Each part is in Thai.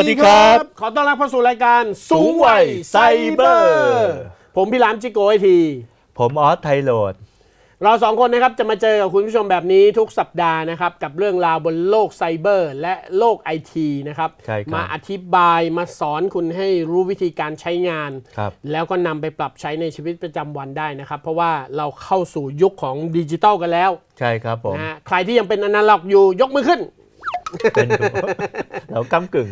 วัสสวัสดีดีคครัรับบขอต้อนรับเข้าสู่รายการสูงวัยไซเบอร์ ผมพี่หลามจิโกไอที ผมออสไทยโหลดเราสองคนนะครับจะมาเจอกับคุณผู้ชมแบบนี้ทุกสัปดาห์นะครับ กับเรื่องราวบนโลกไซเบอร์ และโลกไอทีนะครับใช่ครับ มาอธิบายมาสอนคุณให้รู้วิธีการใช้งาน ครับ แล้วก็นำไปปรับใช้ในชีวิตประจำวันได้นะครับ เพราะว่าเราเข้าสู่ยุคของดิจิทัลกันแล้วใช่ครับผม นะฮะใครที่ยังเป็นอนาล็อกอยู่ยกมือขึ้น เป็นเราก้ากึ่ง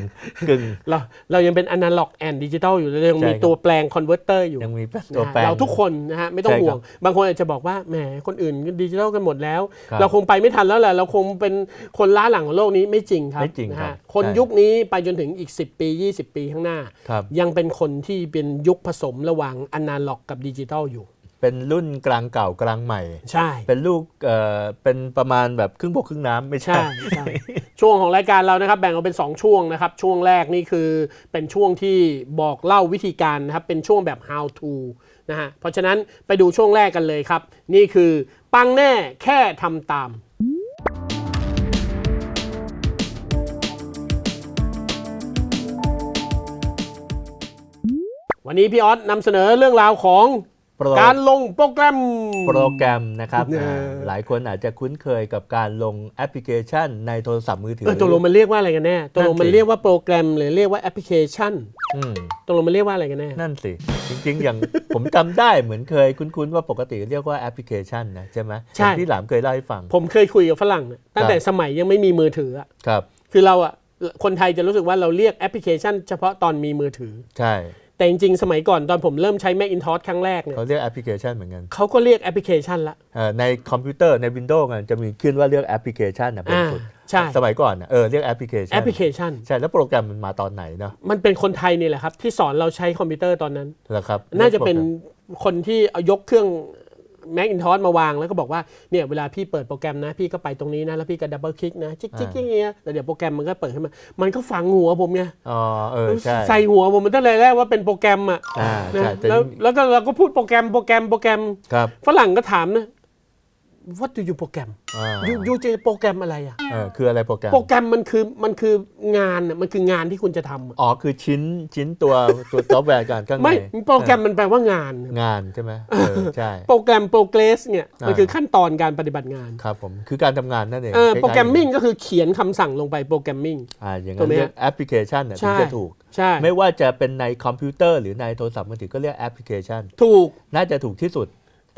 กึ่ง เราเรายังเป็นอนาล็อกแอนดิจิตอลอยู่เรายังมีใช่ครับ ตัวแปลงคอนเวอร์เตอร์อยู่ ยังมีตัวนะฮะแปลงเราทุกคนนะฮะไม่ต้องใช่ครับห่วง บางคนอาจจะบอกว่าแหมคนอื่นดิจิทัลกันหมดแล้ว ครับเราคงไปไม่ทันแล้วแหละเราคงเป็นคนล้าหลังของโลกนี้ไม่จริงครับไม่จริงนะครัฮะบคนใช่ ยุคนี้ไปจนถึงอีก 10 ปี 20 ปีข้างหน้า ครับ ยังเป็นคนที่เป็นยุคผสมระหว่างอนาล็อกกับดิจิทัลอยู่ เป็นรุ่นกลางเก่ากลางใหม่ ใช่ เป็นลูกเอ่อเป็นประมาณแบบครึ่งบกครึ่งน้ำไม่ใช่ใช่ ใช่ ช่วงของรายการเรานะครับแบ่งออกเป็น 2 ช่วงนะครับ ช่วงแรกนี่คือเป็นช่วงที่บอกเล่าวิธีการนะครับ เป็นช่วงแบบ how to นะฮะ เพราะฉะนั้นไปดูช่วงแรกกันเลยครับ นี่คือปังแน่แค่ทำตาม วันนี้พี่ออสนำเสนอเรื่องราวของ โปรการลงโปรแกรม โปรแกรมนะครับเอออ่าหลายคนอาจจะคุ้นเคยกับการลงแอปพลิเคชันในโทรศัพท์มือถืเออตกลงมันเรียกว่าอะไรกันแน่ตกลงมันนั่นสิเรียกว่าโปรแกรมหรือเรียกว่าแอปพลิเคชันอืม ตกลงมันเรียกว่าอะไรกันแน่ นั่นสิ จริงๆ อย่าง ผมจำได้เหมือนเคยคุ้นๆ ว่าปกติเรียกว่าแอปพลิเคชันนะใช่ไหมใช่ อย่างที่หลามเคยเล่าให้ฟัง ผมเคยคุยกับฝรั่งเนี่ยตั้งแต่สมัยยังไม่มีมือถืออะครับ คือเราอะคนไทยจะรู้สึกว่าเราเรียกแอปพลิเคชัน เฉพาะตอนมีมือถือ ใช่ แต่จริงๆ สมัยก่อนตอนผมเริ่มใช้ Macintosh ครั้งแรกเนี่ยเขาเรียกแอปพลิเคชันเหมือนกันเขาก็เรียกแอปพลิเคชันละเอ่อในคอมพิวเตอร์ใน Windows มันจะมีขึ้นว่าเรียกแอปพลิเคชันนะเป็นอ่าสุดใช่สมัยก่อนน่ะเออเรียกแอปพลิเคชันแอปพลิเคชัน ใช่แล้วโปรแกรมมันมาตอนไหนเนาะมันเป็นคนไทยนี่แหละครับ ที่สอนเราใช้คอมพิวเตอร์ตอนนั้น เหรอครับน่าจะเป็นคนที่เอายกเครื่อง Macintosh มาวางแล้วก็บอกว่าเนี่ยเวลาพี่เปิดโปรแกรมนะพี่ก็ไปตรงนี้นะแล้วพี่ก็ดับเบิลคลิกนะจิ๊กจิ๊กอย่างเงี้ยแล้วเดี๋ยวโปรแกรมมันก็เปิดขึ้นมา มันก็ฝังหัวผมไงอ๋อเออใช่ใส่หัวผมมันตั้งแต่แรกว่าเป็นโปรแกรมอะอ่านะใช่แต่แล้วแล้วก็เราก็พูดโปรแกรมโปรแกรมโปรแกรมครับฝรั่งก็ถามนะ what do you โปรแกรมอ่ายูยูจะโปรแกรมอะไรอะ เออคืออะไรโปรแกรม โปรแกรมมันคือมันคืองานน่ะมันคืองานที่คุณจะทำอะอ๋อ คือชิ้นชิ้นตัวตัวซอฟต์แวร์การข้างในไม่โปรแกรมมันแปลว่างาน งานใช่ไหมเออใช่ โปรแกรมโปรเกรสเนี่ยมันอ่า คือขั้นตอนการปฏิบัติงานครับผม คือการทำงานนั่นเองเออคล้ายๆโปรแกรมมิ่งก็คือเขียนคำสั่งลงไปโปรแกรมมิ่ง อ่าอย่างถูนั้กนไหมเรียกแอปพลิเคชันเนี่ยถึใช่งจะถูก ใช่ ไม่ว่าจะเป็นในคอมพิวเตอร์หรือในโทรศัพท์มือถือก็เรียกแอปพลิเคชัน ถูก น่าจะถูกที่สุด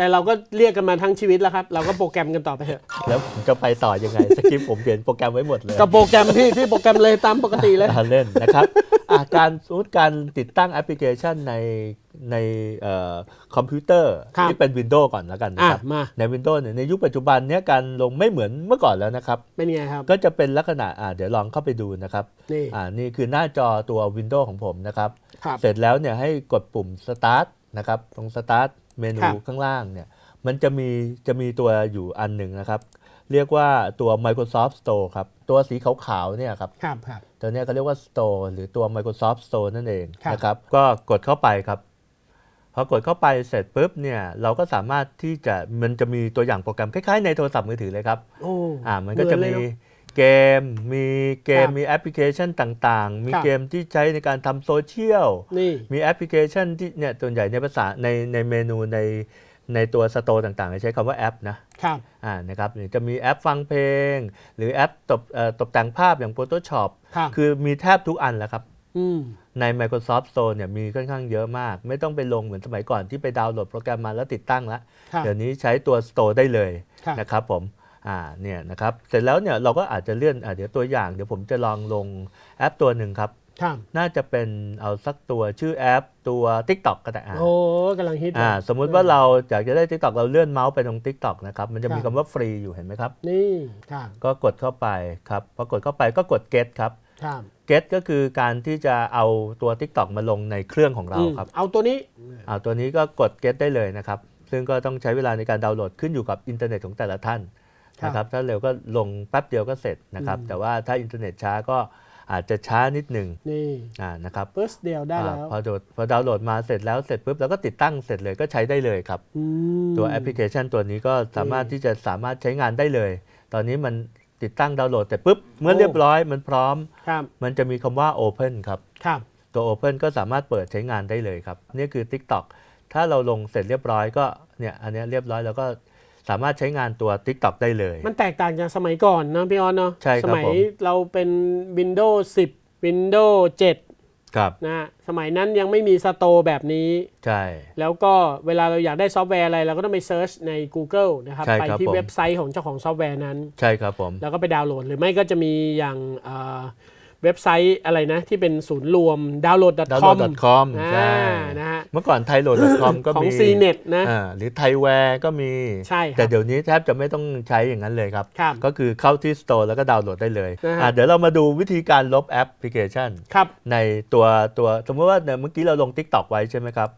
แต่เราก็เรียกกันมาทั้งชีวิตแล้วครับ เราก็โปรแกรมกันต่อไปเถอะ แล้วผมจะไปต่อยังไงสคริปต์ผมเขียนโปรแกรมไว้หมดเลยกับโปรแกรมพี่พี่โปรแกรมเลยตามปกติเลย การเล่นนะครับอะการสมมติการติดตั้งแอปพลิเคชันในในเอ่อคอมพิวเตอร์ครับ ที่เป็น Windows ก่อนแล้วกันนะอะครับมาใน Windows เนี่ยในยุคปัจจุบันเนี้ยการลงไม่เหมือนเมื่อก่อนแล้วนะครับ เป็นไงครับ ก็จะเป็นลักษณะอ่าเดี๋ยวลองเข้าไปดูนะครับนี่อ่านี่คือหน้าจอตัว Windows ของผมนะครับ ครับ เสร็จแล้วเนี่ยให้กดปุ่ม Start นะครับตรง Start เมนูครับข้างล่างเนี่ยมันจะมีจะมีตัวอยู่อันหนึ่งนะครับ เรียกว่าตัว Microsoft Store ครับ ตัวสีขาวๆเนี่ยครับครับครับตัวเนี้ยเขาเรียกว่า Store หรือตัว Microsoft Store นั่นเองครับนะครับ ก็กดเข้าไปครับพอกดเข้าไปเสร็จปุ๊บเนี่ยเราก็สามารถที่จะมันจะมีตัวอย่างโปรแกรมคล้ายๆในโทรศัพท์มือถือเลยครับโอ้อ่ามันก็จะเหมือนมี เลยเนอะเกมมีเกมครับมีแอปพลิเคชันต่างๆ มีครับเกมที่ใช้ในการทำโซเชียลนี่มีแอปพลิเคชันที่เนี่ยส่วนใหญ่ในภาษาในในเมนูในในตัวสโตร์ต่างๆ ใช้คำว่าแอปนะครับอ่านะครับหรือจะมีแอปฟังเพลง หรือแอปตบเอ่อตกแต่งภาพอย่าง Photoshop ครับคือมีแทบทุกอันแล้วครับอืมใน Microsoft Store เนี่ยมีค่อนข้างเยอะมาก ไม่ต้องไปลงเหมือนสมัยก่อนที่ไปดาวน์โหลดโปรแกรมมาแล้วติดตั้งแล้วครับเดี๋ยวนี้ใช้ตัว Store ได้เลยครับนะครับผม อ่าเนี่ยนะครับเสร็จแล้วเนี่ยเราก็อาจจะเลื่อนอ่าเดี๋ยวตัวอย่าง เดี๋ยวผมจะลองลงแอปตัวหนึ่งครับครับน่าจะเป็นเอาสักตัวชื่อแอปตัว TikTok ก็ได้อะโอ้กำลังฮิตเลยอ่าสมมุติว่าเราอยากจะได้ TikTok เราเลื่อนเมาส์ไปตรง TikTok นะครับมันจะมีครัคำบว่าฟรีอยู่เห็นไหมครับ นี่ครับก็กดเข้าไปครับพอกดเข้าไปก็กด get ครับครับ get ก็คือการที่จะเอาตัว TikTok มาลงในเครื่องของเราอืมครับ เอาตัวนี้อ่าตัวนี้ก็กด get ได้เลยนะครับ ซึ่งก็ต้องใช้เวลาในการดาวน์โหลดขึ้นอยู่กับอินเทอร์เน็ตของแต่ละท่านครับ นะครับถ้าเร็วก็ลงแป๊บเดียวก็เสร็จนะครับอืมแต่ว่าถ้าอินเทอร์เน็ตช้าก็อาจจะช้านิดหนึ่งนี่อ่านะครับเฟิร์สเดียวได้แล้วอ่าพอโหลดพอดาวน์โหลดมาเสร็จแล้วเสร็จปุ๊บแล้วก็ติดตั้งเสร็จเลยก็ใช้ได้เลยครับอืมตัวแอปพลิเคชันตัวนี้ก็สามารถที่จะสามารถใช้งานได้เลย ตอนนี้มันติดตั้งดาวน์โหลดเสร็จปุ๊บเมื่อเรียบร้อยมันพร้อมครับมันจะมีคำว่า Open ครับครับตัว Open ก็สามารถเปิดใช้งานได้เลยครับ นี่คือ TikTok ถ้าเราลงเสร็จเรียบร้อยก็เนี่ยอันเนี้ยเรียบร้อยแล้วก็ สามารถใช้งานตัว TikTok ได้เลย มันแตกต่างจากสมัยก่อนนะพี่ออนเนาะใช่ครับสมัยผมเราเป็น Windows 10 Windows 7 ครับนะฮะสมัยนั้นยังไม่มีสโตร์แบบนี้ ใช่ แล้วก็เวลาเราอยากได้ซอฟต์แวร์อะไร เราก็ต้องไปเซิร์ชใน Google นะครับใช่ไปครับที่ผมเว็บไซต์ของเจ้าของซอฟต์แวร์นั้น ใช่ครับผม แล้วก็ไปดาวน์โหลดหรือไม่ก็จะมีอย่าง เอ่อเว็บไซต์อะไรนะ ที่เป็นศูนย์รวม download.com download.com อ่าใช่นะฮะเมื่อก่อน thaiload.com ก็ของมี CNET นะอ่าหรือไทยแวร์ก็มีใช่คแต่รับเดี๋ยวนี้แทบจะไม่ต้องใช้อย่างนั้นเลยครับครับ ก็คือเข้าที่ Store แล้วก็ดาวน์โหลดได้เลยนะฮะอะเดี๋ยวเรามาดูวิธีการลบแอปพลิเคชันครับในตัวตัวสมมติว่าเนี่ยเมื่อกี้เราลง TikTok ไว้ใช่ไหมครับ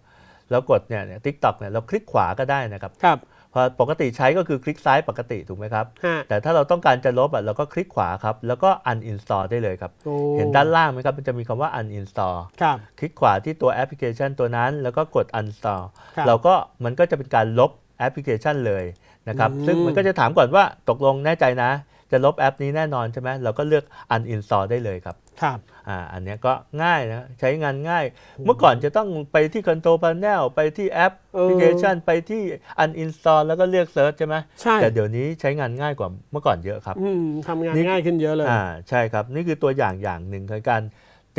แล้วกดเนี่ยเนี่ย TikTok เนี่ยเราคลิกขวาก็ได้นะครับครับ พอปกติใช้ก็คือคลิกซ้ายปกติถูกไหมครับฮะแต่ถ้าเราต้องการจะลบอะเราก็คลิกขวาครับ แล้วก็ uninstall ได้เลยครับโอ้เห็นด้านล่างไหมครับ มันจะมีคำว่า uninstall ครับคลิกขวาที่ตัวแอปพลิเคชันตัวนั้น แล้วก็กด uninstall ครับเราก็มันก็จะเป็นการลบแอปพลิเคชันเลยนะครับอืมซึ่งมันก็จะถามก่อนว่าตกลงแน่ใจนะ จะลบแอปนี้แน่นอนใช่ไหมเราก็เลือก uninstall ได้เลยครับครับอ่าอันเนี้ยก็ง่ายนะใช้งานง่าย เมื่อก่อนจะต้องไปที่ Control Panel ไปที่แอปพลิเคชันไปที่ uninstall แล้วก็เลือก Search ใช่ไหมใช่แต่เดี๋ยวนี้ใช้งานง่ายกว่าเมื่อก่อนเยอะครับอืมทำงานนี่ง่ายขึ้นเยอะเลยอ่าใช่ครับ นี่คือตัวอย่างอย่างหนึ่งคือการ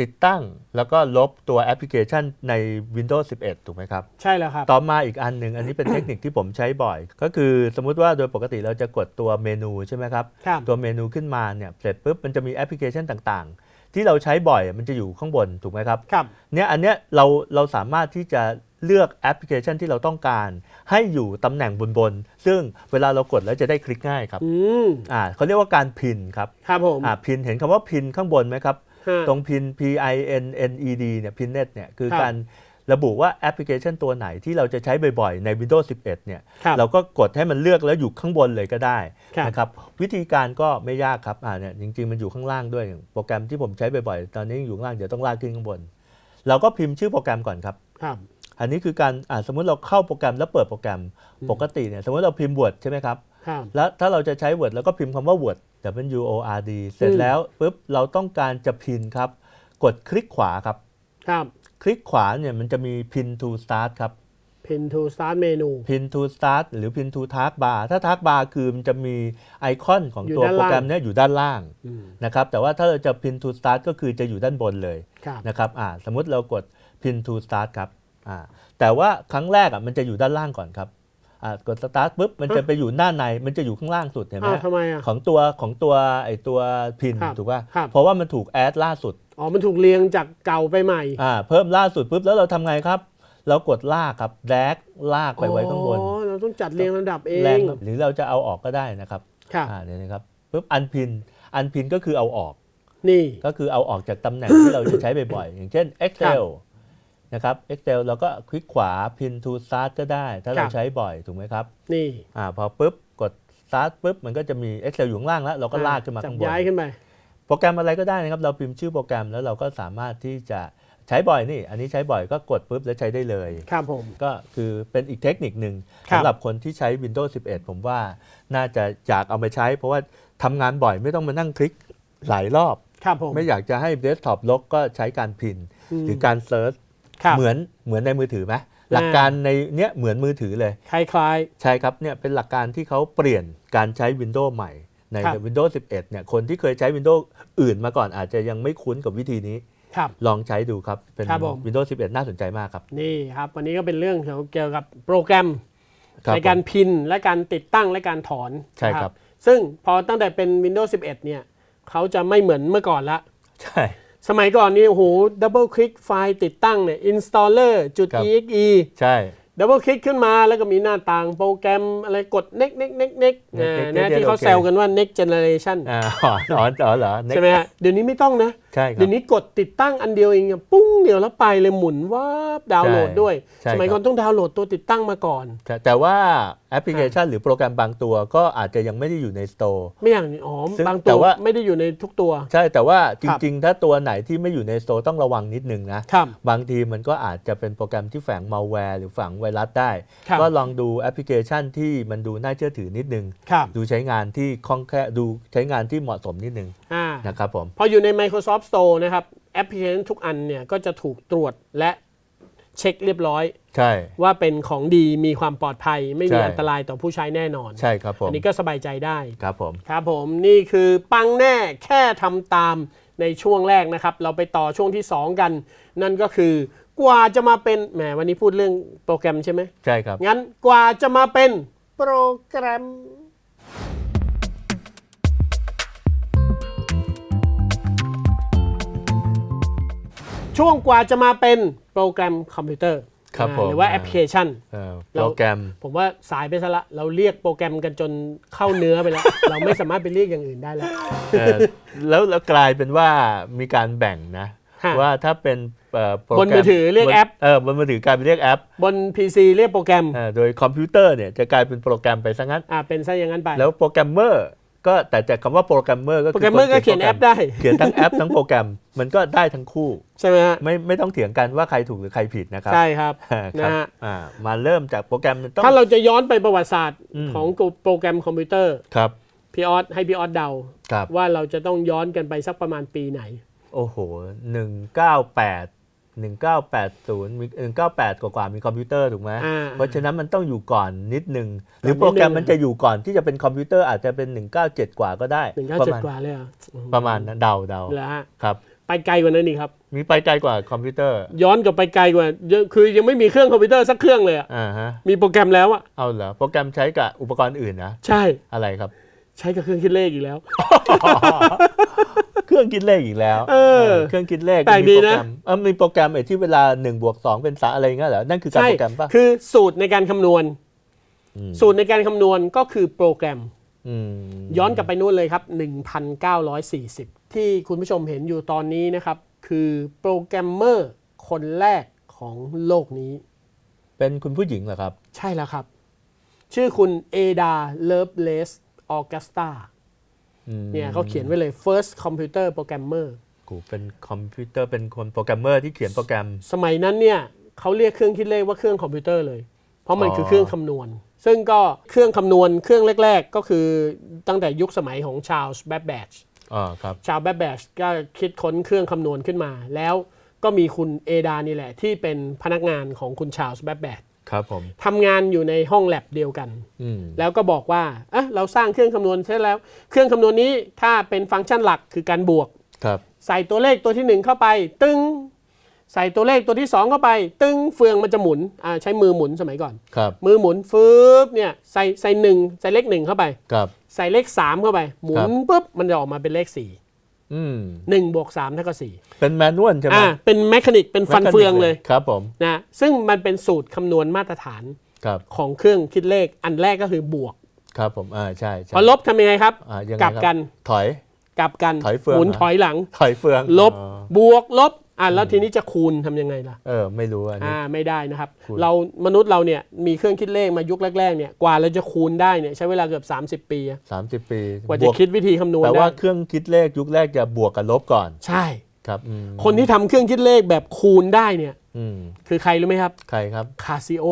ติดตั้งแล้วก็ลบตัวแอปพลิเคชันใน Windows 11 ถูกไหมครับ ใช่แล้วครับ ต่อมาอีกอันหนึ่งอันนี้เป็นเทคนิคที่ผมใช้บ่อย ก็คือสมมุติว่าโดยปกติเราจะกดตัวเมนูใช่ไหมครับ ครับ ตัวเมนูขึ้นมาเนี่ยเสร็จปุ๊บมันจะมีแอปพลิเคชันต่างๆ ที่เราใช้บ่อยมันจะอยู่ข้างบนถูกไหมครับ ครับ เนี่ยอันเนี้ยเราเราสามารถที่จะเลือกแอปพลิเคชันที่เราต้องการ ให้อยู่ตำแหน่งบนบนๆซึ่งเวลาเรากดแล้วจะได้คลิกง่ายครับอืม อ่าเขาเรียกว่าการพินครับครับผม อ่าพินเห็นคำว่าพินข้างบนไหมครับฮะ ตรงพิน P I N N E D เนี่ยพินเน็ตเนี่ยคือครับการระบุว่าแอปพลิเคชันตัวไหนที่เราจะใช้บ่อยๆ ใน Windows 11 เนี่ยครับเราก็กดให้มันเลือกแล้วอยู่ข้างบนเลยก็ได้ครับนะครับวิธีการก็ไม่ยากครับอ่าเนี่ยจริงๆ มันอยู่ข้างล่างด้วยโปรแกรมที่ผมใช้บ่อยๆ ตอนนี้อยู่ข้างล่างเดี๋ยวต้องลากขึ้นข้างบน เราก็พิมพ์ชื่อโปรแกรมก่อนครับครับอันนี้คือการอ่าสมมุติเราเข้าโปรแกรมแล้วเปิดโปรแกรมปกติเนี่ยสมมติเราพิมพ์ Word ใช่ไหมครับครับแล้วถ้าเราจะใช้ Word แล้วก็พิมพ์คำว่า Word W O R D เสร็จอืมแล้วปุ๊บเราต้องการจะพินครับ กดคลิกขวาครับ ครับคลิกขวาเนี่ยมันจะมี pin to start ครับ pin to start menu pin to start หรือ pin to task bar ถ้า task bar คือมันจะมีไอคอนของอยู่ตัวด้านโปรล่างแกรมเนี่ยอยู่ด้านล่างอืมนะครับแต่ว่าถ้าเราจะ pin to start ก็คือจะอยู่ด้านบนเลยครับนะครับอ่าสมมุติเรากด pin to start ครับอ่าแต่ว่าครั้งแรกอะมันจะอยู่ด้านล่างก่อนครับ อ่ากด start ปุ๊บมันจะไปอยู่หน้าในมันจะอยู่ข้างล่างสุดเห็นไหมอ้าวทำไมอะของตัวของตัวไอตัวพินครับถูกป่ะครับเพราะว่ามันถูกแอดล่าสุดอ๋อมันถูกเรียงจากเก่าไปใหม่อ่าเพิ่มล่าสุดปุ๊บแล้วเราทำไงครับ เรากดลากครับแดกลากไปไว้ข้างบนอ๋อเราต้องจัดเรียงลำดับเอแรงงครับหรือเราจะเอาออกก็ได้นะครับครับอ่าเนี่ยนะครับปุ๊บอันพินอันพินก็คือเอาออกนี่ก็คือเอาออกจากตำแหน่งที่เราจะใช้บ่อยๆอย่างเช่น Excel นะครับ Excel เราก็คลิกขวา pin to start ก็ได้ ถ้าคเรารับใช้บ่อยถูกไหมครับ นี่อ่าพอปุ๊บกด start ปุ๊บมันก็จะมี Excel อยู่ข้างล่างแล้วเราก็ลากขึ้นมาจับข้างบนย้ายขึ้นไปโปรแกรมอะไรก็ได้นะครับ เราพิมพ์ชื่อโปรแกรมแล้วเราก็สามารถที่จะใช้บ่อยนี่ อันนี้ใช้บ่อยก็กดปุ๊บแล้วใช้ได้เลย ครับผม ก็คือเป็นอีกเทคนิคหนึ่งครับสำหรับคนที่ใช้ Windows 11 ผมว่าน่าจะอยากเอามาใช้ เพราะว่าทำงานบ่อยไม่ต้องมานั่งคลิกหลายรอบ ครับผม ไม่อยากจะให้เดสก์ท็อปลกก็ใช้การพินมหรือการเซิร์ชครับ เหมือนเหมือนในมือถือไหมหลักการในเนี้ยเหมือนมือถือเลย คล้ายใช่ครับเนี่ยเป็นหลักการที่เขาเปลี่ยนการใช้ Windows ใหม่ในครับ Windows 11 เนี่ย คนที่เคยใช้ Windows อื่นมาก่อนอาจจะยังไม่คุ้นกับวิธีนี้ๆครับลองใช้ดูครับ เป็นครับผม Windows 11 น่าสนใจมากครับ นี่ครับ วันนี้ก็เป็นเรื่องเกี่ยวกับโปรแกรมคบในการผมพินและการติดตั้งและการถอน ใช่ครับนะซึ่งพอตั้งแต่เป็น Windows 11 เนี่ยเขาจะไม่เหมือนเมื่อก่อนละ ใช่ สมัยก่อนนี่โอ้โหดับเบิลคลิกไฟล์ติดตั้งเนี่ย installer จุด ครับ exe ใช่ ดับเบิลคลิกขึ้นมาแล้วก็มีหน้าต่างโปรแกรมอะไรกด next next next next อ่า next นะ next ที่เขาโอเคแซวกันว่า next generation อ่าอ๋ออ๋ออ๋อเหรอใช่ไหมฮะเดี๋ยวนี้ไม่ต้องนะ ใช่ครัเดี๋บยวนี้กดติดตั้งอันเดียวเองอะปุ้งเดียวแล้วไปเลยหมุนว่าบดาวน์โหลดด้วย ใช่สมัยครับก่อนต้องดาวน์โหลดตัวติดตั้งมาก่อน แต่แต่ว่าแอปพลิเคชันหรือโปรแกรมบางตัวก็อาจจะยังไม่ได้อยู่ในสโตร์ ไม่อย่างนี้อ๋อซึ่งบางแต่ตัวว่า ไม่ได้อยู่ในทุกตัว ใช่แต่ว่าจครับริง ๆ ถ้าตัวไหนที่ไม่อยู่ในสโตร์ต้องระวังนิดนึงนะ ครับ บางทีมันก็อาจจะเป็นโปรแกรมที่แฝงมัลแวร์หรือฝังไวรัสได้ ครับ ก็ลองดูแอปพลิเคชันที่มันดูน่าเชื่อถือนิดนึง ครับ ดูใช้งานที่คล่องแคล่วดูใช้งานที่เหมาะสมนิดนึงอ่า นะครับผมพออยู่ใน Microsoft Store นะครับแอปพลิเคชันทุกอันเนี่ยก็จะถูกตรวจและเช็คเรียบร้อยใช่ว่าเป็นของดีมีความปลอดภัย ไม่มีใช่อันตรายต่อผู้ใช้แน่นอน ใช่ครับผมอันนี้ก็สบายใจได้ครับผมครับผมนี่คือปังแน่แค่ทำตามในช่วงแรกนะครับ เราไปต่อช่วงที่ 2 กัน นั่นก็คือกว่าจะมาเป็นแหมวันนี้พูดเรื่องโปรแกรมใช่ไหมใช่ครับ งั้นกว่าจะมาเป็นโปรแกรม ช่วงกว่าจะมาเป็นโปรแกรมคอมพิวเตอร์ครับอ่าผม หรือว่าแอปพลิเคชัน เอ่อเราโปรแกรม ผมว่าสายไปซะละ เราเรียกโปรแกรมกันจนเข้าเนื้อไปแล้ว เราไม่สามารถไปเรียกอย่างอื่นได้แล้ว เอ่อแล้วแล้วกลายเป็นว่ามีการแบ่งนะ ฮะว่าถ้าเป็นเอ่อโปรบนแกรมือถือเรียกบนแอป เออบนมือถือกลายเป็นเรียกแอปบน PC เรียกโปรแกรมเอ่อโดยคอมพิวเตอร์เนี่ยจะกลายเป็นโปรแกรมไปซะงั้น อ่าเป็นซะอย่างนั้นไป แล้วโปรแกรมเมอร์ก็แต่แต่คำว่าโปรแกรมเมอร์ก็โปรคืแกรมเมอร์ก็เขียนแอปได้ เขียนทั้งแอปทั้งโปรแกรมมันก็ได้ทั้งคู่ใช่ไหมฮะไม่ไม่ต้องเถียงกันว่าใครถูกหรือใครผิดนะครับ ใช่ครับครันะบฮะอ่ามาเริ่มจากโปรแกรมมันต้องถ้าเราจะย้อนไปประวัติศาสตร์อืมของโปรแกรมคอมพิวเตอร์ครับพี่ออสให้พี่ออสเดาครับว่าเราจะต้องย้อนกันไปสักประมาณปีไหน โอ้โหหนึ่งเก้าแปดหนึ่งเก้าแปดศูนย์มีหนึ่งเก้าแปดกว่าๆมีคอมพิวเตอร์ถูกไหมอ่าเพราะฉะนั้นมันต้องอยู่ก่อนนิดนึง หรือนิดนึงโปรแกรมมันจะอยู่ก่อนที่จะเป็นคอมพิวเตอร์อาจจะเป็น197กว่าก็ได้หนึ่งเก้าประเจ็ดมาณกว่าเลยเหรอะประมาณนั้นเดาเดาเหรอฮะครับ ไปไกลกว่านั้นอีกครับ มีไปไกลกว่าคอมพิวเตอร์ ย้อนกลับไปไกลกว่าเยอะคือยังไม่มีเครื่องคอมพิวเตอร์สักเครื่องเลยอะอ่าฮะมีโปรแกรมแล้วอะเอาเหรอโปรแกรมใช้กับอุปกรณ์อื่นนะใช่อะไรครับ ใช้กับเครื่องคิดเลขอีกแล้ว เครื่องคิดเลขอีกแล้วเออเครื่องคิดเลขแปลกดีนะมีโปรแกรมเออมีโปรแกรมไอ้ที่เวลา1บวก2เป็นสาอะไรเงี้ยเหรอนั่นคือการใช่โปรแกรมป่ะคือสูตรในการคำนวณอืมสูตรในการคำนวณก็คือโปรแกรมอืมย้อนกลับไปนู่นเลยครับ 1940 ที่คุณผู้ชมเห็นอยู่ตอนนี้นะครับ คือโปรแกรมเมอร์คนแรกของโลกนี้ เป็นคุณผู้หญิงเหรอครับ ใช่แล้วครับ ชื่อคุณเอดาเลิฟเลสออกัสตาอืมเนี่ยเขาเขียนไว้เลย first computer programmer กูเป็นคอมพิวเตอร์เป็นคนโปรแกรมเมอร์ที่เขียนโปรแกรม สมัยนั้นเนี่ยเขาเรียกเครื่องคิดเลขว่าเครื่องคอมพิวเตอร์เลย เพราะมันอ๋อคือเครื่องคำนวณ ซึ่งก็เครื่องคำนวณเครื่องแรก ๆ ก็คือตั้งแต่ยุคสมัยของชาร์ลส์แบ b แบช อ่าครับ ชาร์ลส์แบ b แบชก็คิดค้นเครื่องคำนวณขึ้นมา แล้วก็มีคุณเอดานี่แหละ ที่เป็นพนักงานของคุณชาร์ลส์แบ b แบชครับผมทำงานอยู่ในห้องแลบเดียวกัน อืมแล้วก็บอกว่าเอะเราสร้างเครื่องคำนวณเสร็จแล้ว เครื่องคำนวณนี้ถ้าเป็นฟังก์ชันหลักคือการบวก ครับ ใส่ตัวเลขตัวที่หนึ่งเข้าไป ตึงใส่ตัวเลขตัวที่สองเข้าไป ตึงเฟืองมันจะหมุนอ่าใช้มือหมุนสมัยก่อน ครับ มือหมุนฟืบเนี่ยใส่ใส่หนึ่งใส่เลขหนึ่งเข้าไป ครับ ใส่เลขสามเข้าไป หมุนปุ๊บมันจะออกมาเป็นเลขสี่อืมหนึ่งบวกสามเท่ากับสี่เป็นแมนนวลใช่ไหมอ่าเป็นแมคานิกเป็นฟันเฟืองเลยครับผมนะซึ่งมันเป็นสูตรคำนวณมาตรฐานครับของเครื่องคิดเลขอันแรกก็คือบวก ครับผมอ่าใช่ใช่พอลบทำยังไงครับอ่ายังไงกลับครับกันถอย กลับกันถอยเฟืองหมุนเหรอถอยหลัง ถอยเฟือง ลบอ๋อบวกลบ อะแล้วทีนี้จะคูณทำยังไงล่ะ เออ ไม่รู้อันนี้อ่าไม่ได้นะครับคูณเรามนุษย์เราเนี่ยมีเครื่องคิดเลขมายุคแรกๆเนี่ยกว่าเราจะคูณได้เนี่ยใช้เวลาเกือบ30 ปีอะสามสิบปีกว่าจะบวคิดวิธีคำนวณแปลได้ว่าเครื่องคิดเลขยุคแรกจะบวกกับลบก่อน ใช่ครับอืมคนที่ทำเครื่องคิดเลขแบบคูณได้เนี่ยอืมคือใครรู้ไหมครับ ใครครับคาซิโอ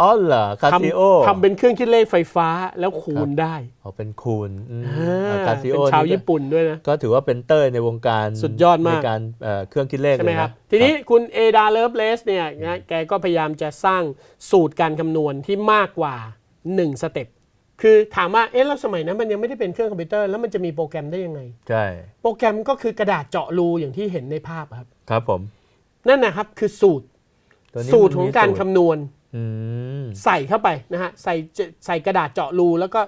อ๋อเหรอคาซิโอทำเป็นเครื่องคิดเลขไฟฟ้าแล้วคูณได้อ๋อเป็นคูณอืมอ่าคาซิโอเป็นชาวญี่ปุ่นด้วยนะ ก็ถือว่าเป็นเต้ยในวงการสุดยอดมากในการเอ่อเครื่องคิดเลขใช่ไหมเลยครับนะทีนี้คุณเอดาเลิฟเลสเนี่ยนะแกก็พยายามจะสร้างสูตรการคำนวณที่มากกว่า 1 สเต็ปคือถามว่าเอ๊ะแล้วสมัยนั้นมันยังไม่ได้เป็นเครื่องคอมพิวเตอร์แล้วมันจะมีโปรแกรมได้ยังไง ใช่ โปรแกรมก็คือกระดาษเจาะรูอย่างที่เห็นในภาพครับ ครับผม นั่นนะครับคือสูตรตัวนี้สูตรมันของมีการสูตคำนวณอืม ใส่เข้าไปนะฮะใส่เจใส่กระดาษเจาะรูแล้วก็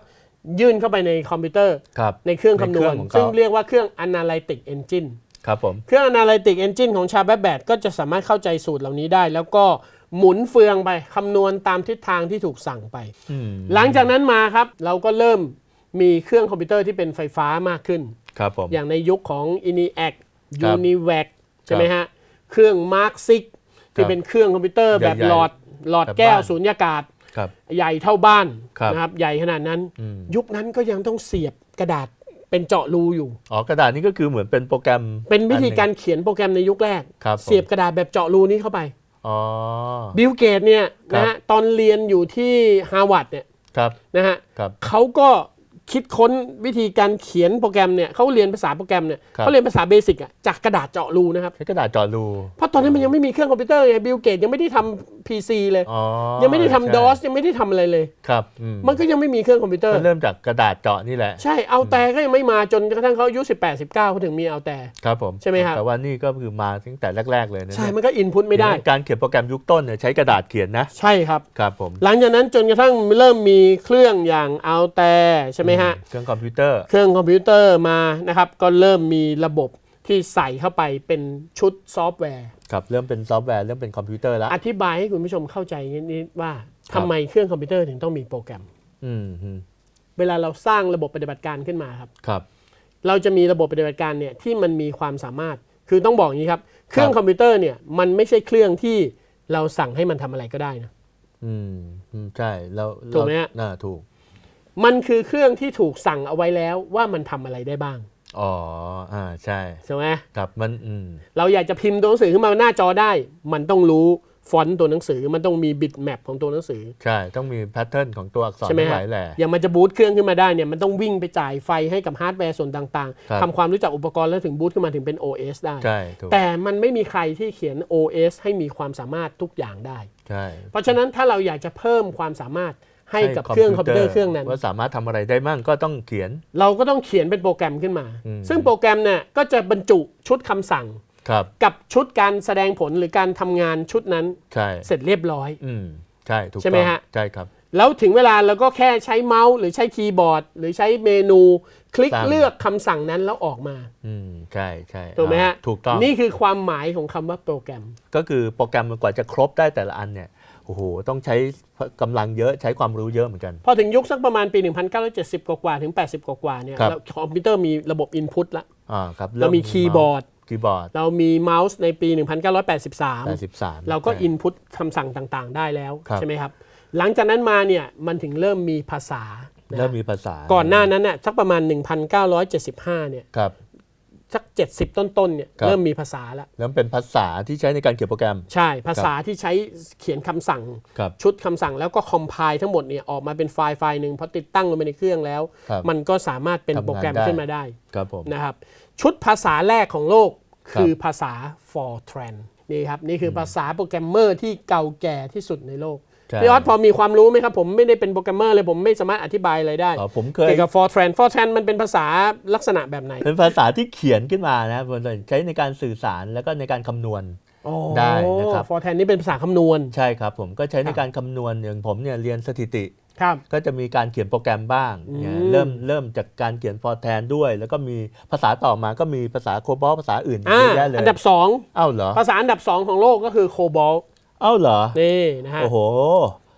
ยื่นเข้าไปในคอมพิวเตอร์ครับในเครื่องคำนวณในเครื่องของเขาซึ่งเรียกว่าเครื่อง Analytic Engine ครับผมเครื่อง Analytic Engine ของชาแบแบดก็จะสามารถเข้าใจสูตรเหล่านี้ได้ แล้วก็หมุนเฟืองไปคำนวณตามทิศทางที่ถูกสั่งไปอืมหลังจากนั้นมาครับเราก็เริ่มมีเครื่องคอมพิวเตอร์ที่เป็นไฟฟ้ามากขึ้นครับผมอย่างในยุคของ ENIAC ครับ UNIVAC ใช่ไหมฮะ เครื่อง Mark 6ที่เป็นเครื่องคอมพิวเตอร์แบบใหญ่ๆหลอด หลอดแบบแก้วบ้านสูญญากาศ ครับ ใหญ่เท่าบ้านครับนะครับใหญ่ขนาดนั้น อืม ยุคนั้นก็ยังต้องเสียบกระดาษเป็นเจาะรูอยู่ อ๋อกระดาษนี่ก็คือเหมือนเป็นโปรแกรมเป็นวิธีการอันหเขียนโปรแกรมในยุคแรก ครับผม เสียบกระดาษแบบเจาะรูนี้เข้าไปงอ๋อ บิลเกตเนี่ยครับนะฮะตอนเรียนอยู่ที่ฮาร์วาร์ดเนี่ยครับ นะฮะครับ เขาก็ คิดค้นวิธีการเขียนโปรแกรมเนี่ยเขาเรียนภาษาโปรแกรมเนี่ยครับ เขาเรียนภาษาเบสิกอะจากกระดาษเจาะรูนะครับ ใช้กระดาษเจอรูเพราะตอนนั้นมันยังไม่มีเครื่องคอมพิวเตอร์ไงบิลเกตยังไม่ได้ทำ PC เลย อ๋อยังไม่ได้ทำ ใช่ DOS ยังไม่ได้ทำอะไรเลย ครับอืมมันก็ยังไม่มีเครื่องคอมพิวเตอร์ ก็เริ่มจากกระดาษเจาะนี่แหละ ใช่เอาแต่ก็ยังไม่มาจนกระทั่งเขาอายุ 18 19เขาถึงมีเอาแต่ ครับผมใช่ไหมครับ แต่ว่านี่ก็คือมาตั้งแต่แรก ๆ เลยนะใช่เนี่ยมันก็อินพุตไม่ได้ การเขียนโปรแกรมยุคต้นเนี่ยใช้กระดาษเขียนนะ ใช่ครับ ครับผม หลังจากนั้นจนกระทั่งเริ่มมีเครื่องอย่างเอาแต่ใช่ไหมฮะเครื่องคอมพิวเตอร์ เครื่องคอมพิวเตอร์มานะครับ ก็เริ่มมีระบบที่ใส่เข้าไปเป็นชุดซอฟต์แวร์ครับเริ่มเป็นซอฟต์แวร์เริ่มเป็นคอมพิวเตอร์แล้ว อธิบายให้คุณผู้ชมเข้าใจนิดๆว่าครัทำบไมเครื่องคอมพิวเตอร์ถึงต้องมีโปรแกรม อืมอืมเวลาเราสร้างระบบปฏิบัติการขึ้นมาครับ ครับ เราจะมีระบบปฏิบัติการเนี่ยที่มันมีความสามารถ คือต้องบอกอย่างนี้ครับ เครื่องคอมพิวเตอร์เนี่ยมันไม่ใช่เครื่องที่เราสั่งให้มันทำอะไรก็ได้นะ อืมอืมใช่แล้วถูกไหมฮะ น่าถูก มันคือเครื่องที่ถูกสั่งเอาไว้แล้วว่ามันทำอะไรได้บ้างอ๋ออ่าใช่ใช่ไหมครับมันอืมเราอยากจะพิมพ์ตัวหนังสือขึ้นมาหน้าจอได้ มันต้องรู้ฟอนต์ตัวหนังสือมันต้องมีบิตแมปของตัวหนังสือใช่ต้องมีแพทเทิร์นของตัวอักษรใช่ไหมทั้งหฮะลายแหละอย่างมันจะบูตเครื่องขึ้นมาได้เนี่ยมันต้องวิ่งไปจ่ายไฟให้กับฮาร์ดแวร์ส่วนต่างครับ ๆทำความรู้จักอุปกรณ์แล้วถึงบูตขึ้นมาถึงเป็น OS ได้ ใช่ถูกแต่มันไม่มีใครที่เขียน OS ให้มีความสามารถทุกอย่างได้ ใช่เพราะฉะนั้นถ้าเราอยากจะเพิ่มความสามารถ ให้กับเครื่องคอมพิวเตอร์เครื่องนั้น ว่าสามารถทำอะไรได้มั่งก็ต้องเขียน เราก็ต้องเขียนเป็นโปรแกรมขึ้นมาอืมซึ่งโปรแกรมเนี่ยก็จะบรรจุชุดคำสั่งครับกับชุดการแสดงผลหรือการทำงานชุดนั้นใช่เสร็จเรียบร้อยอืมใช่ถูกใช่ไหมต้องฮะใช่ครับ แล้วถึงเวลาเราก็แค่ใช้เมาส์หรือใช้คีย์บอร์ด หรือใช้เมนูคลิกตามเลือกคำสั่งนั้นแล้วออกมา อืมใช่ใช่ถูกไหมฮะอ่าถูกต้องนี่คือความหมายของคำว่าโปรแกรม ก็คือโปรแกรมมันกว่าจะครบได้แต่ละอันเนี่ย โอ้โห ต้องใช้กำลังเยอะใช้ความรู้เยอะเหมือนกัน พอถึงยุคสักประมาณปี 1970 กว่าๆถึง 80 กว่าๆเนี่ยครับแล้วคอมพิวเตอร์มีระบบ Input ละอ่าครับเรามีคีย์บอร์ด คีย์บอร์ดเรามีเมาส์ในปีแป1983ดสิบสามเราก็ Input คำสั่งต่างๆ ได้แล้ว ครับ ใช่ไหมครับ หลังจากนั้นมาเนี่ยมันถึงเริ่มมีภาษานะเริ่มมีภาษาก่อนหน้านั้นน่ะสักประมาณ 1975 เนี่ย ครับ สัก 70 ต้นๆเนี่ยครับ เริ่มมีภาษาแล้วเริ่มเป็นภาษาที่ใช้ในการเขียนโปรแกรม ใช่ภาษาที่ใช้เขียนคำสั่ง ครับ ชุดคำสั่งแล้วก็คอมไพล์ทั้งหมดเนี่ยออกมาเป็นไฟล์ไฟล์หนึ่งพอติดตั้งลงไปในเครื่องแล้ว ครับมันก็สามารถเป็นทำงานโปรแกรมได้ ขึ้นมาได้ครับผม นะครับชุดภาษาแรกของโลกครับ คือภาษา Fortran นี่ครับนี่คือภาษาโปรแกรมเมอร์ที่เก่าแก่ที่สุดในโลกใช่ พี่ออสพอมีความรู้ไหมครับ ผมไม่ได้เป็นโปรแกรมเมอร์เลยผมไม่สามารถอธิบายอะไรได้อ๋อผมเคยเกี่ยวกับ Fortran Fortran มันเป็นภาษาลักษณะแบบไหน เป็นภาษาที่เขียนขึ้นมานะใช้ในการสื่อสารแล้วก็ในการคำนวณได้นะครับฟอร์แทนนี่เป็นภาษาคำนวณ ใช่ครับ ผมก็ใช้ในครับการคำนวณอย่างผมเนี่ยเรียนสถิติครับก็จะมีการเขียนโปรแกรมบ้างเนี่ยอืมเริ่มเริ่มจากการเขียนฟอร์แทนด้วย แล้วก็มีภาษาต่อมาก็มีภาษาโคบอลภาษาอื่นอ่าเยอะแยะเลย อันดับเอ้าเหรอ2ภาษาอันดับ 2 ของโลกก็คือโคบอล เอ้าเหรอ นี่นะฮะ โอ้โห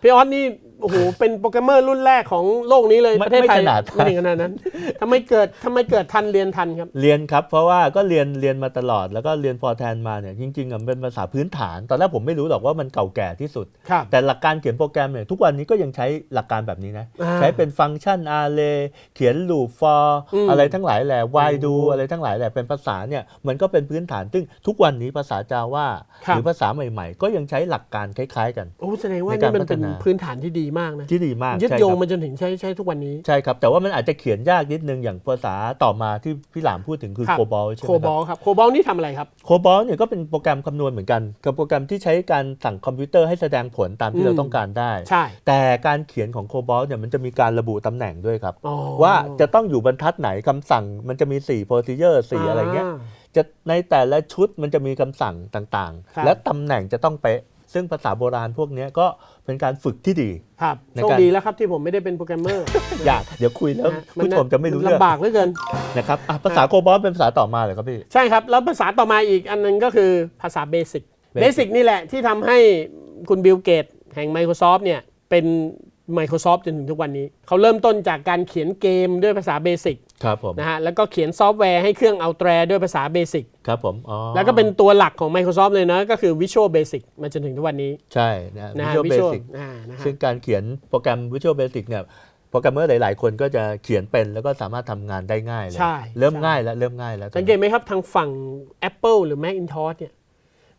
พี่ออสนี่ โอ้โหเป็นโปรแกรมเมอร์รุ่นแรกของโลกนี้เลยไม่ประเทศไทยไม่ขนาดนั้น ไม่ถึงขนาดนั้นทำไมเกิดทำไมเกิดทันเรียนทันครับ เรียนครับ เพราะว่าก็เรียนเรียนมาตลอดแล้วก็เรียนฟอร์แทนมาเนี่ยจริงๆอะมันเป็นภาษาพื้นฐาน ตอนแรกผมไม่รู้หรอกว่ามันเก่าแก่ที่สุด ครับ แต่หลักการเขียนโปรแกรมเนี่ยทุกวันนี้ก็ยังใช้หลักการแบบนี้นะ อ่าใช้เป็นฟังก์ชัน array เขียน loop for อืม อะไรทั้งหลายแหละ while do โอ้อะไรทั้งหลายแหละเป็นภาษาเนี่ยมันก็เป็นพื้นฐาน ซึ่งทุกวันนี้ภาษาจาว่า ครับ หรือภาษาใหม่ๆ ก็ยังใช้หลักการคล้ายๆกัน โอ้แสดงว่าในนี่การมันเป็นพัฒนา พื้นฐานที่ดีมากนะที่ดีมากยึดใช่โยคงรับมาจนถึงใช้ใช้ทุกวันนี้ใช่ครับ แต่ว่ามันอาจจะเขียนยากนิดนึงอย่างภาษาต่อมาที่พี่หลามพูดถึงคือครับโคบอลใช่ไหมโคครับบอลครับโคบอลนี่ทำอะไรครับโคบอลเนี่ยก็เป็นโปรแกรมคำนวณเหมือนกัน กับโปรแกรมที่ใช้การสั่งคอมพิวเตอร์ให้แสดงผลตามที่อืมเราต้องการได้ใช่แต่การเขียนของโคบอลเนี่ยมันจะมีการระบุตำแหน่งด้วยครับอ๋อว่าจะต้องอยู่บรรทัดไหนคำสั่งมันจะมี4 procedure 4อะไรเงี้ยาจะในแต่ละชุดมันจะมีคำสั่งต่างครับๆและตำแหน่งจะต้องเป๊ะ ซึ่งภาษาโบราณพวกเนี้ยก็เป็นการฝึกที่ดี ครับในโชคการ ดีแล้วครับที่ผมไม่ได้เป็นโปรแกรมเมอร์ อยากเดี๋ยวคุยแล้วนะฮะผู้ชมจะไม่รู้เรื่องลำบากเหลือเกิน นะครับอะภาษาโคบอลเป็นภาษาต่อมาเหรอครับพี่ ใช่ครับ แล้วภาษาต่อมาอีกอันหนึงก็คือภาษาเบสิก Basic เบสิกนี่แหละที่ทำให้คุณบิลเกตแห่ง Microsoft เนี่ยเป็น Microsoft จนถึงทุกวันนี้ เขาเริ่มต้นจากการเขียนเกมด้วยภาษาเบสิก ครับผมนะฮะแล้วก็เขียนซอฟต์แวร์ให้เครื่องเอาแตรด้วยภาษาเบสิกครับผมอ๋อแล้วก็เป็นตัวหลักของ Microsoft เลยนะก็คือ Visual Basic มาจนถึงทุกวันนี้ ใช่นะ นะฮะ Visual Visual Basic อ่านะฮะซึ่งการเขียนโปรแกรม Visual Basic เนี่ยโปรแกรมเมอร์หลาย ๆ คนก็จะเขียนเป็นแล้วก็สามารถทำงานได้ง่ายเลย ใช่เริ่มใช่ ง่ายแล้วเริ่มง่ายแล้วสังเกตไหมครับทางฝั่ง Apple หรือ Macintosh เนี่ย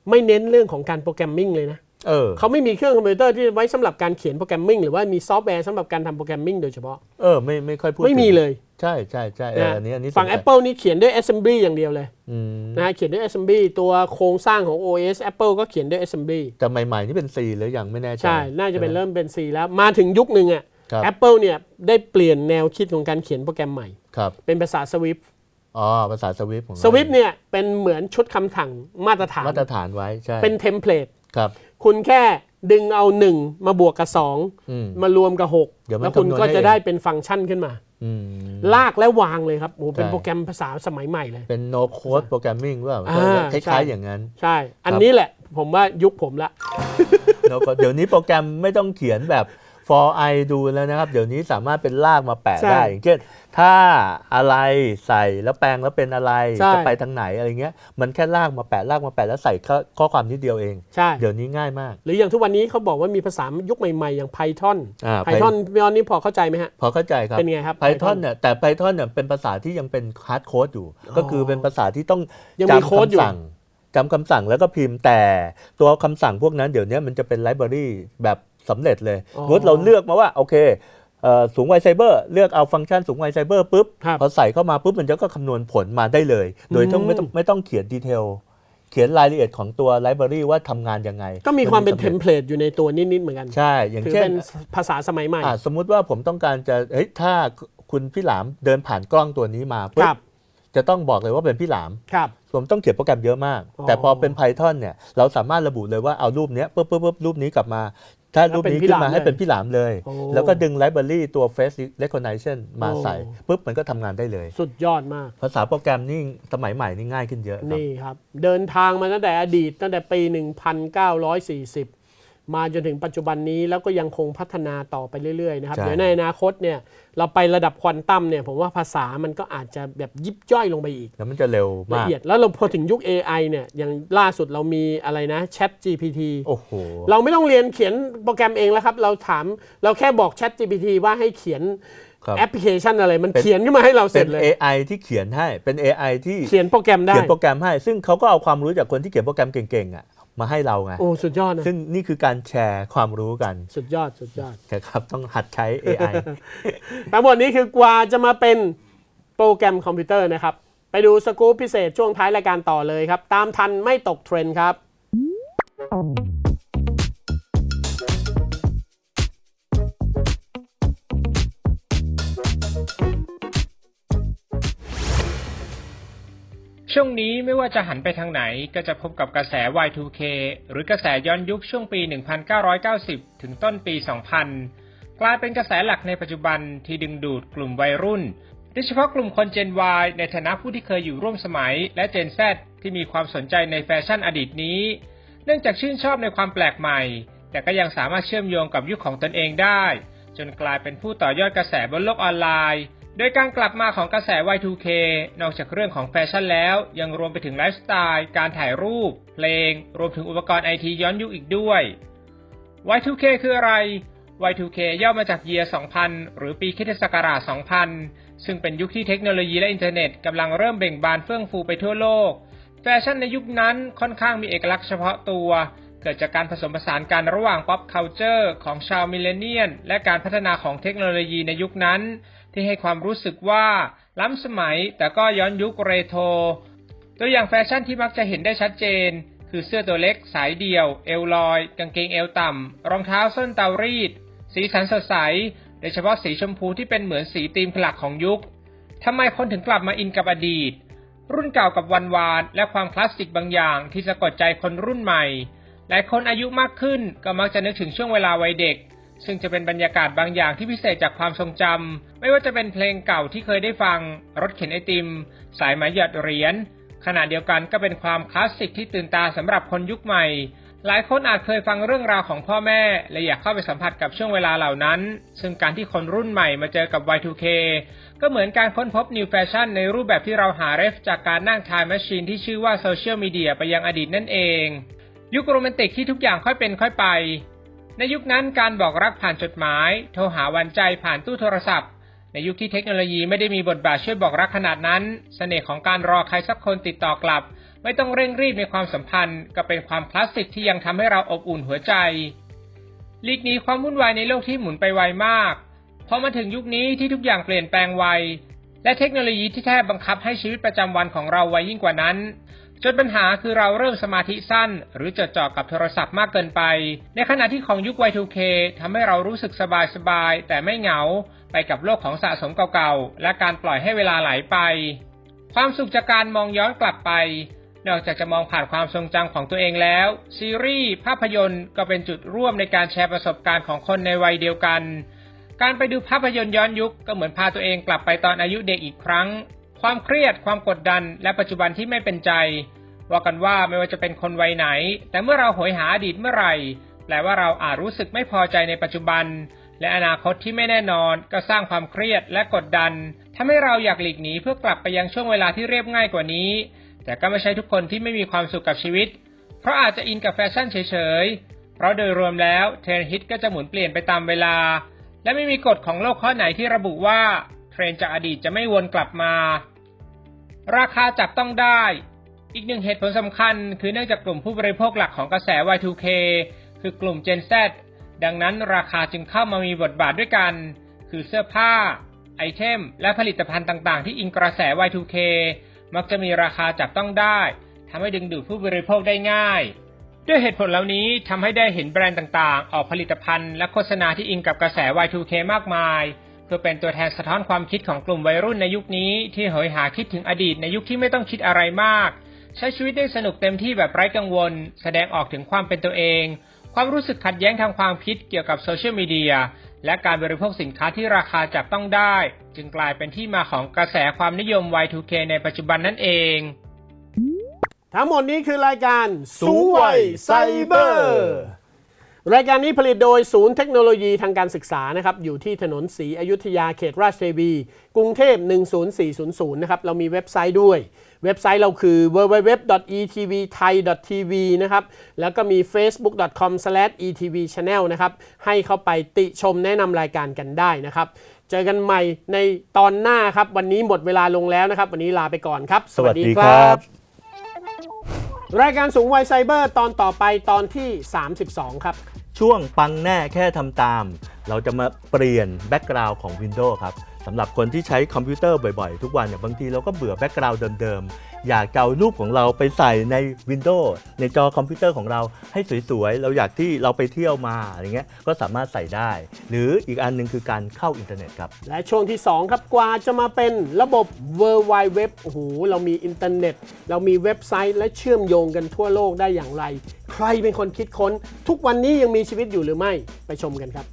ไม่เน้นเรื่องของการโปรแกรมมิ่งเลยนะ เออเขาไม่มีเครื่องคอมพิวเตอร์ที่ไว้สำหรับการเขียนโปรแกรมมิ่งหรือว่ามีซอฟต์แวร์สำหรับการทำโปรแกรมมิ่งโดยเฉพาะเออไม่ไม่ค่อยพูดไม่มีถึงเลย ใช่ใช่ใช่เออนะอันนี้อันนี้ฝั่งสนใจ Apple นี่เขียนด้วย Assembly อย่างเดียวเลยอืมนะฮะเขียนด้วย Assembly ตัวโครงสร้างของ OS Apple ก็เขียนด้วย Assembly แต่ใหม่ๆนี่เป็น C หรือยังไม่แน่ใจใช่ น่าจะเป็นใช่ไหเริ่มเป็น C แล้วมาถึงยุคหนึ่งอะครับ Apple เนี่ยได้เปลี่ยนแนวคิดของการเขียนโปรแกรมใหม่ครับเป็นภาษา Swift อ๋อภาษาสวิฟของเรา Swift เนี่ยเป็นเหมือนชุดคำสั่งมาตรฐานมาตรฐานไว้ใช่เป็นเทมเพลต ครับ คุณแค่ดึงเอา1มาบวกกับอืม2มารวมกับเดี๋ยว6มันแล้วคุณคำนวณก็ให้ จะเองได้เป็นฟังก์ชันขึ้นมา อืม ลากและวางเลยครับโอ้โหเป็นใช่ โปรแกรมภาษาสมัยใหม่เลย เป็น no code programming ว่าอ่าคใช่ ล้ายๆอย่างนั้น ใช่ อันนี้แหละผมว่ายุคผมละ no code เดี๋ยวนี้โปรแกรมไม่ต้องเขียนแบบ for i ดูแล้วนะครับ เดี๋ยวนี้สามารถเป็นลากมาแปะใช่ได้ อย่างเช่น ถ้าอะไรใส่แล้วแปลงแล้วเป็นอะไรใช่จะไปทางไหนอะไรเงี้ย มันแค่ลากมาแปะลากมาแปะแล้วใส่ข้อข้อความนิดเดียวเอง ใช่ เดี๋ยวนี้ง่ายมาก หรืออย่างทุกวันนี้เขาบอกว่ามีภาษายุคใหม่ๆ อย่าง Python อ่า Python พี่ออนนี่พอเข้าใจไหมฮะ พอเข้าใจครับ เป็นไงครับ Python เนี่ยแต่ Python เนี่ยเป็นภาษาที่ยังเป็น hard code อยู่ ก็คือเป็นภาษาที่ต้องยังมีจำโค้ดอยู่คำสั่งจำคำสั่งแล้วก็พิมพ์แต่ตัวคำสั่งพวกนั้นเดี๋ยวนี้มันจะเป็นไลบรารีแบบ สำเร็จเลยอ๋อสมมติเราเลือกมาว่าโอเคเอ่อสูงวัยไซเบอร์เลือกเอาฟังก์ชันสูงวัยไซเบอร์ปุ๊บครับพอใส่เข้ามาปุ๊บมันจะก็คำนวณผลมาได้เลย โดยต้องอืมไม่ต้องไม่ต้องเขียนดีเทลเขียนรายละเอียดของตัวไลบรารีว่าทำงานยังไง ก็มีความเป็นเทสำมร็จเพลตอยู่ในตัวนิด ๆ เหมือนกัน ใช่ อย่างถือเช่นเป็นภาษาสมัยใหม่อะสมมุติว่าผมต้องการจะเฮ้ยถ้าคุณพี่หลามเดินผ่านกล้องตัวนี้มาปุ๊ครับบจะต้องบอกเลยว่าเป็นพี่หลามครับผมต้องเขียนโปรแกรมเยอะมากอ๋อแต่พอเป็น Python เนี่ยเราสามารถระบุเลยว่าเอารูปเนี้ยปุ๊บปุ๊บปุ๊บรูปนี้กลับมา ถ้ารูปนี้ขึ้นมาให้เป็นพี่หลามเลยโอ้แล้วก็ดึงไลบรารีตัว face recognition มาโอ้ใส่ปุ๊บมันก็ทำงานได้เลย สุดยอดมาก ภาษาโปรแกรมนี่สมัยใหม่นี่ง่ายขึ้นเยอะครับนี่ครับ เดินทางมาตั้งแต่อดีตตั้งแต่ปี 1940 มาจนถึงปัจจุบันนี้แล้วก็ยังคงพัฒนาต่อไปเรื่อยๆนะครับใช่เดี๋ยวในอนาคตเนี่ยเราไประดับควอนตัมเนี่ยผมว่าภาษามันก็อาจจะแบบยิบย่อยลงไปอีก แล้วมันจะเร็วละมากเอียดแล้วเราพอถึงยุค AI เนี่ยอย่างล่าสุดเรามีอะไรนะ Chat GPT โอ้โหเราไม่ต้องเรียนเขียนโปรแกรมเองแล้วครับ เราถามเราแค่บอก Chat GPT ว่าให้เขียนครับแอปพลิเคชันอะไรมันเป็นเขียนขึ้นมาให้เราเสเป็ร็นจเลย AI ที่เขียนให้เป็น AI ที่เขียนโปรแกรมได้เขียนโปรแกรมให้ ซึ่งเขาก็เอาความรู้จากคนที่เขียนโปรแกรมเก่งๆอะ มาให้เราไงโอ้สุดยอดนะซึ่งนี่คือการแชร์ความรู้กันสุดยอดสุดยอดนะครับต้องหัดใช้ AI ทั้งหมดนี้คือกว่าจะมาเป็นโปรแกรมคอมพิวเตอร์นะครับ ไปดูสกู๊ปพิเศษช่วงท้ายรายการต่อเลยครับ ตามทันไม่ตกเทรนด์ครับ ช่วงนี้ไม่ว่าจะหันไปทางไหนก็จะพบกับกระแส Y2K หรือกระแสย้อนยุคช่วงปี 1990 ถึงต้นปี 2000 กลายเป็นกระแสหลักในปัจจุบันที่ดึงดูดกลุ่มวัยรุ่น โดยเฉพาะกลุ่มคน Gen Y ในฐานะผู้ที่เคยอยู่ร่วมสมัย และ Gen Z ที่มีความสนใจในแฟชั่นอดีตนี้ เนื่องจากชื่นชอบในความแปลกใหม่ แต่ก็ยังสามารถเชื่อมโยงกับยุคของตนเองได้ จนกลายเป็นผู้ต่อยอดกระแสบนโลกออนไลน์ ดยการกลับมาของกระแส Y2K นอกจากเรื่องของแฟชั่นแล้ว ยังรวมไปถึงไลฟ์สไตล์ การถ่ายรูป เพลง รวมถึงอุปกรณ์ไอทีย้อนยุคอีกด้วย Y2K คืออะไร Y2K ย่อมาจาก Year 2000 หรือปีคริสตศักราช 2000 ซึ่งเป็นยุคที่เทคโนโลยีและอินเทอร์เน็ตกำลังเริ่มเบ่งบานเฟื่องฟูไปทั่วโลก แฟชั่นในยุคนั้นค่อนข้างมีเอกลักษณ์เฉพาะตัว เกิดจากการผสมผสานกันระหว่าง pop culture ของชาวมิเลเนียน และการพัฒนาของเทคโนโลยีในยุคนั้น ที่ให้ความรู้สึกว่าล้ำสมัยแต่ก็ย้อนยุคเรโทรตัวอย่างแฟชั่นที่มักจะเห็นได้ชัดเจน คือเสื้อตัวเล็กสายเดี่ยว เอวลอย กางเกงเอวต่ำรองเท้าส้นเตารีด สีสันสดใส โดยเฉพาะสีชมพูที่เป็นเหมือนสีธีมหลักของยุคทำไมคนถึงกลับมาอินกับอดีต รุ่นเก่ากับวันวาน และความคลาสสิกบางอย่างที่สะกดใจคนรุ่นใหม่ หลายคนอายุมากขึ้นก็มักจะนึกถึงช่วงเวลาวัยเด็ก ซึ่งจะเป็นบรรยากาศบางอย่างที่พิเศษจากความทรงจำไม่ว่าจะเป็นเพลงเก่าที่เคยได้ฟัง รถเข็นไอติม สายไหมหยอดเหรียญขณะเดียวกันก็เป็นความคลาสสิกที่ตื่นตาสำหรับคนยุคใหม่ หลายคนอาจเคยฟังเรื่องราวของพ่อแม่และอยากเข้าไปสัมผัสกับช่วงเวลาเหล่านั้น ซึ่งการที่คนรุ่นใหม่มาเจอกับ Y2K ก็เหมือนการค้นพบ New Fashion ในรูปแบบที่เราหาเรฟจากการนั่งทายแมชชีนที่ชื่อว่าโซเชียลมีเดียไปยังอดีตนั่นเอง ยุคโรแมนติกที่ทุกอย่างค่อยเป็นค่อยไป ในยุคนั้นการบอกรักผ่านจดหมาย โทรหาวันใจผ่านตู้โทรศัพท์ ในยุคที่เทคโนโลยีไม่ได้มีบทบาทช่วยบอกรักขนาดนั้นเสน่ห์ของการรอใครสักคนติดต่อกลับ ไม่ต้องเร่งรีบในความสัมพันธ์ ก็เป็นความคลาสสิกที่ยังทำให้เราอบอุ่นหัวใจลีกนี้ความวุ่นวายในโลกที่หมุนไปไวมากพอมาถึงยุคนี้ที่ทุกอย่างเปลี่ยนแปลงไวและเทคโนโลยีที่แทบบังคับให้ชีวิตประจำวันของเราไวยิ่งกว่านั้น จนปัญหาคือเราเริ่มสมาธิสั้น หรือจดจ่อกับโทรศัพท์มากเกินไป ในขณะที่ของยุค Y2K ทำให้เรารู้สึกสบายๆแต่ไม่เหงา ไปกับโลกของสะสมเก่าๆ และการปล่อยให้เวลาไหลไป ความสุขจากการมองย้อนกลับไป นอกจากจะมองผ่านความทรงจำของตัวเองแล้ว ซีรีส์ภาพยนตร์ก็เป็นจุดร่วมในการแชร์ประสบการณ์ของคนในวัยเดียวกัน การไปดูภาพยนตร์ย้อนยุคก็เหมือนพาตัวเองกลับไปตอนอายุเด็กอีกครั้ง ความเครียด ความกดดัน และปัจจุบันที่ไม่เป็นใจ ว่ากันว่าไม่ว่าจะเป็นคนวัยไหน แต่เมื่อเราโหยหาอดีตเมื่อไหร่แปลว่าเราอาจรู้สึกไม่พอใจในปัจจุบัน และอนาคตที่ไม่แน่นอน ก็สร้างความเครียดและกดดันทำให้เราอยากหลีกหนีเพื่อกลับไปยังช่วงเวลาที่เรียบง่ายกว่านี้ แต่ก็ไม่ใช่ทุกคนที่ไม่มีความสุขกับชีวิต เพราะอาจจะอินกับแฟชั่นเฉยๆ เพราะโดยรวมแล้วเทรนด์ฮิตก็จะหมุนเปลี่ยนไปตามเวลา และไม่มีกฎของโลกข้อไหนที่ระบุว่าเทรนจากอดีตจะไม่วนกลับมา ราคาจับต้องได้ อีกหนึ่งเหตุผลสำคัญ คือเนื่องจากกลุ่มผู้บริโภคหลักของกระแส Y2K คือกลุ่ม Gen Z ดังนั้นราคาจึงเข้ามามีบทบาทด้วยกัน คือเสื้อผ้า ไอเทม และผลิตภัณฑ์ต่างๆ ที่อิงกระแส Y2K มักจะมีราคาจับต้องได้ทำให้ดึงดูดผู้บริโภคได้ง่าย ด้วยเหตุผลเหล่านี้ทำให้ได้เห็นแบรนด์ต่างๆ ออกผลิตภัณฑ์และโฆษณาที่อิงกับกระแส Y2K มากมาย พื่อเป็นตัวแทนสะท้อนความคิดของกลุ่มวัยรุ่นในยุคนี้ที่โหยหาคิดถึงอดีตในยุคที่ไม่ต้องคิดอะไรมาก ใช้ชีวิตได้สนุกเต็มที่แบบไร้กังวล แสดงออกถึงความเป็นตัวเอง ความรู้สึกขัดแย้งทางความคิดเกี่ยวกับโซเชียลมีเดียและการบริโภคสินค้าที่ราคาจับต้องได้ จึงกลายเป็นที่มาของกระแสความนิยม Y2K ในปัจจุบันนั่นเอง ทั้งหมดนี้คือรายการ สูงวัยไซเบอร์ รายการนี้ผลิตโดยศูนย์เทคโนโลยีทางการศึกษานะครับอยู่ที่ถนนศรีอยุธยาเขตราชเทวี กรุงเทพ 10400 นะครับ เรามีเว็บไซต์ด้วย เว็บไซต์เราคือ www.etvthai.tv นะครับ แล้วก็มี facebook.com/etvchannel นะครับ ให้เข้าไปติชมแนะนำรายการกันได้นะครับ เจอกันใหม่ในตอนหน้าครับ วันนี้หมดเวลาลงแล้วนะครับ วันนี้ลาไปก่อนครับ สวัสดีครับรายการสูงวัยไซเบอร์ตอนต่อไปตอนที่ 32 ครับ ช่วงปังแน่แค่ทำตาม เราจะมาเปลี่ยนแบ็กกราวด์ของ Windows ครับสำหรับคนที่ใช้คอมพิวเตอร์บ่อยๆ ทุกวันเนี่ยบางทีเราก็เบื่อแบ็กกราวด์เดิมๆ อยากจะเอารูปของเราไปใส่ใน Windows ในจอคอมพิวเตอร์ของเราให้สวยๆ เราอยากที่เราไปเที่ยวมาอะไรเงี้ยก็สามารถใส่ได้ หรืออีกอันหนึงคือการเข้าอินเทอร์เน็ตครับ และช่วงที่ 2 ครับกว่าจะมาเป็นระบบ World Wide Web โอ้โหเรามีอินเทอร์เน็ต เรามีเว็บไซต์และเชื่อมโยงกันทั่วโลกได้อย่างไร ใครเป็นคนคิดค้น ทุกวันนี้ยังมีชีวิตอยู่หรือไม่ไปชมกันครับ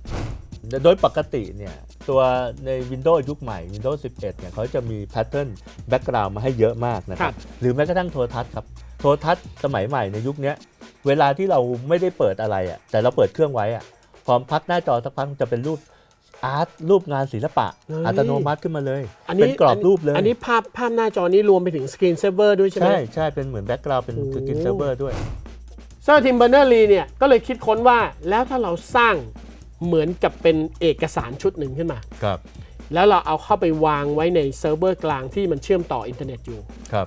โดยปกติเนี่ยตัวใน Windows ยุคใหม่ Windows 11เนี่ยเขาจะมีแพทเทิร์นแบ็กกราวด์มาให้เยอะมากนะคครัรับบหรือแม้กระทั่งโทรทัศน์ครับ โทรทัศน์สมัยใหม่ในยุคเนี้ยเวลาที่เราไม่ได้เปิดอะไรอะ่ะแต่เราเปิดเครื่องไว้อะ่ะพอพักหน้าจอสักพักจะเป็นรูปอาร์ตรูปงานศิลปะเฮ้ยอัตโนมัติขึ้นมาเลยอันเป็นี้นกรอบรูปเลย อันนี้ภาพภาพหน้าจอนี้รวมไปถึงสกรีนเซฟเวอร์ด้วยใช่ไหมใช่ใช่เป็นเหมือนแบ็กกราวด์เป็นโอ้สกินเซิร์ฟเวอร์ด้วยเซอร์ทิมเบอร์เนอร์ลีเนี่ยก็เลยคิดค้นว่าแล้วถ้าเราสร้าง เหมือนกับเป็นเอกสารชุดหนึ่งขึ้นมา ครับ แล้วเราเอาเข้าไปวางไว้ในเซิร์ฟเวอร์กลางที่มันเชื่อมต่ออินเทอร์เน็ตอยู่ ครับ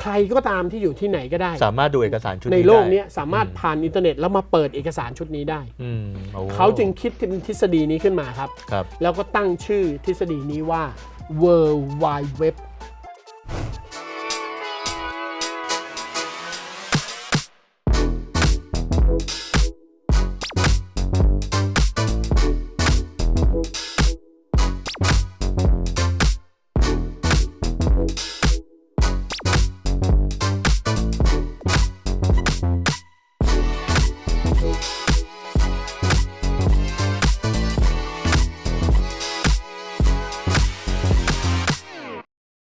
ใครก็ตามที่อยู่ที่ไหนก็ได้ สามารถดูเอกสารชุดในนี้โลกได้เนี้ยสามารถผ่านอินเทอร์เน็ตแล้วมาเปิดเอกสารชุดนี้ได้ อืมโอ้เขาจึงคิดทฤษฎีนี้ขึ้นมาครับ ครับ แล้วก็ตั้งชื่อทฤษฎีนี้ว่า World Wide Web